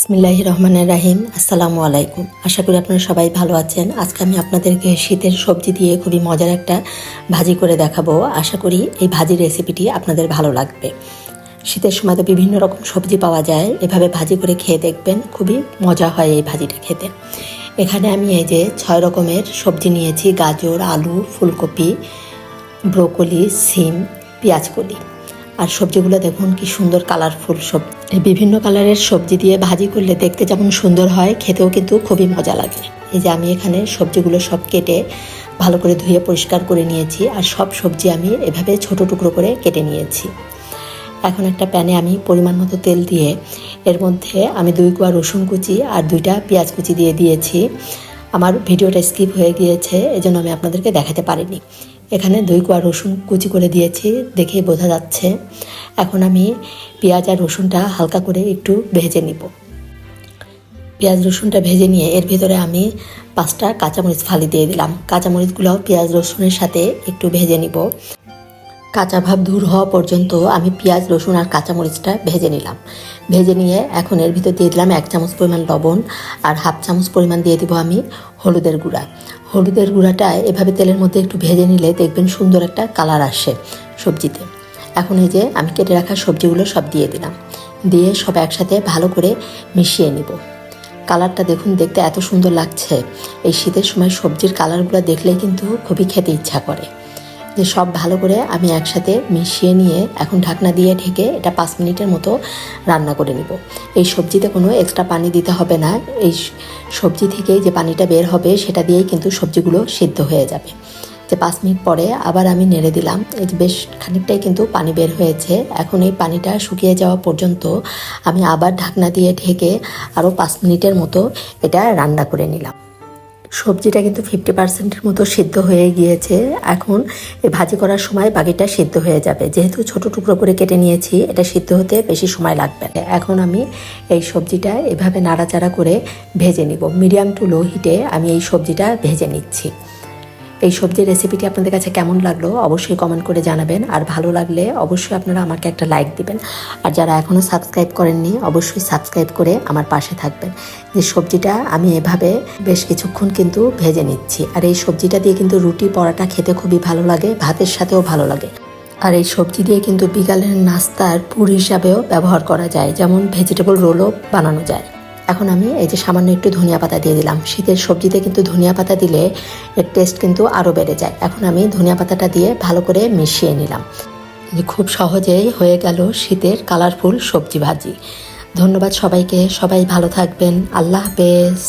বিসমিল্লাহ রহমানের রাহিম। আসসালামু আলাইকুম। আশা করি আপনারা সবাই ভালো আছেন। আজকে আমি আপনাদেরকে শীতের সবজি দিয়ে খুবই মজার একটা ভাজি করে দেখাবো। আশা করি এই ভাজির রেসিপিটি আপনাদের ভালো লাগবে। শীতের সময় তো বিভিন্ন রকম সবজি পাওয়া যায়। এভাবে ভাজি করে খেয়ে দেখবেন খুবই মজা হয় এই ভাজিটা খেতে। এখানে আমি এই যে ছয় রকমের সবজি নিয়েছি। গাজর, আলু, ফুলকপি, ব্রোকলি, সিম, পেঁয়াজকলি। আর সবজিগুলো দেখুন কি সুন্দর কালারফুল সব। বিভিন্ন কালারের সবজি দিয়ে ভাজি করলে দেখতে যেমন সুন্দর হয়, খেতেও কিন্তু খুবই মজা লাগে। এই যে আমি এখানে সবজিগুলো সব কেটে ভালো করে ধুয়ে পরিষ্কার করে নিয়েছি আর সব সবজি আমি এভাবে ছোট টুকরো করে কেটে নিয়েছি। এখন একটা প্যানে আমি পরিমাণ মতো তেল দিয়ে এর মধ্যে আমি দুই কোয়া রসুন কুচি আর দুইটা পেঁয়াজ কুচি দিয়ে দিয়েছি। আমার ভিডিওটা স্কিপ হয়ে গিয়েছে, এজন্য আমি আপনাদেরকে দেখাতে পারিনি। এখানে দুই কোয়া রসুন কুচি করে দিয়েছি, দেখেই বোঝা যাচ্ছে। এখন আমি পেঁয়াজ আর রসুনটা হালকা করে একটু ভেজে নিব। পেঁয়াজ রসুনটা ভেজে নিয়ে এর ভিতরে আমি পাঁচটা কাঁচামরিচ ফালি দিয়ে দিলাম। কাঁচামরিচগুলো পেঁয়াজ রসুনের সাথে একটু ভেজে নিব। কাঁচা ভাব দূর হওয়া পর্যন্ত আমি পেঁয়াজ, রসুন আর কাঁচামরিচটা ভেজে নিলাম। ভেজে নিয়ে এখন এর ভিতর দিয়ে দিলাম এক চামচ পরিমাণ লবণ আর হাফ চামচ পরিমাণ দিয়ে দিব আমি হলুদের গুঁড়া। হলুদের গুঁড়াটা এভাবে তেলের মধ্যে একটু ভেজে নিলে দেখবেন সুন্দর একটা কালার আসে সবজিতে। এখন এই যে আমি কেটে রাখা সবজিগুলো সব দিয়ে দিলাম। দিয়ে সব একসাথে ভালো করে মিশিয়ে নিব। কালারটা দেখুন দেখতে এত সুন্দর লাগছে। এই শীতের সময় সবজির কালারগুলো দেখলেই কিন্তু খুবই খেতে ইচ্ছা করে। যে সব ভালো করে আমি একসাথে মিশিয়ে নিয়ে এখন ঢাকনা দিয়ে ঢেকে এটা পাঁচ মিনিটের মতো রান্না করে নিব। এই সবজিতে কোনো এক্সট্রা পানি দিতে হবে না। এই সবজি থেকেই যে পানিটা বের হবে সেটা দিয়েই কিন্তু সবজিগুলো সিদ্ধ হয়ে যাবে। যে পাঁচ মিনিট পরে আবার আমি নেড়ে দিলাম। এই যে বেশ খানিকটাই কিন্তু পানি বের হয়েছে। এখন এই পানিটা শুকিয়ে যাওয়া পর্যন্ত আমি আবার ঢাকনা দিয়ে ঢেকে আরও পাঁচ মিনিটের মতো এটা রান্না করে নিলাম। সবজিটা কিন্তু ফিফটি পার্সেন্টের মতো সিদ্ধ হয়ে গিয়েছে। এখন ভাজি করার সময় বাকিটা সিদ্ধ হয়ে যাবে। যেহেতু ছোট টুকরো করে কেটে নিয়েছি, এটা সিদ্ধ হতে বেশি সময় লাগবে। এখন আমি এই সবজিটা এভাবে নাড়াচাড়া করে ভেজে নিব। মিডিয়াম টু লো হিটে আমি এই সবজিটা ভেজে নিচ্ছি। এই সবজির রেসিপিটি আপনাদের কাছে কেমন লাগল অবশ্যই কমেন্ট করে জানাবেন। আর ভালো লাগলে অবশ্যই আপনারা আমাকে একটা লাইক দিবেন। আর যারা এখনও সাবস্ক্রাইব করেননি, অবশ্যই সাবস্ক্রাইব করে আমার পাশে থাকবেন। যে সবজিটা আমি এভাবে বেশ কিছুক্ষণ কিন্তু ভেজে নিচ্ছি। আর এই সবজিটা দিয়ে কিন্তু রুটি পরাটা খেতে খুবই ভালো লাগে, ভাতের সাথেও ভালো লাগে। আর এই সবজি দিয়ে কিন্তু বিকালের নাস্তার পুর হিসাবেও ব্যবহার করা যায়, যেমন ভেজিটেবল রোলও বানানো যায়। এখন আমি এই যে সামান্য একটু ধনিয়া পাতা দিয়ে দিলাম। শীতের সবজিতে কিন্তু ধনিয়া পাতা দিলে এর টেস্ট কিন্তু আরও বেড়ে যায়। এখন আমি ধনিয়া পাতাটা দিয়ে ভালো করে মিশিয়ে নিলাম। খুব সহজেই হয়ে গেল শীতের কালারফুল সবজি ভাজি। ধন্যবাদ সবাইকে। সবাই ভালো থাকবেন। আল্লাহ হাফেজ।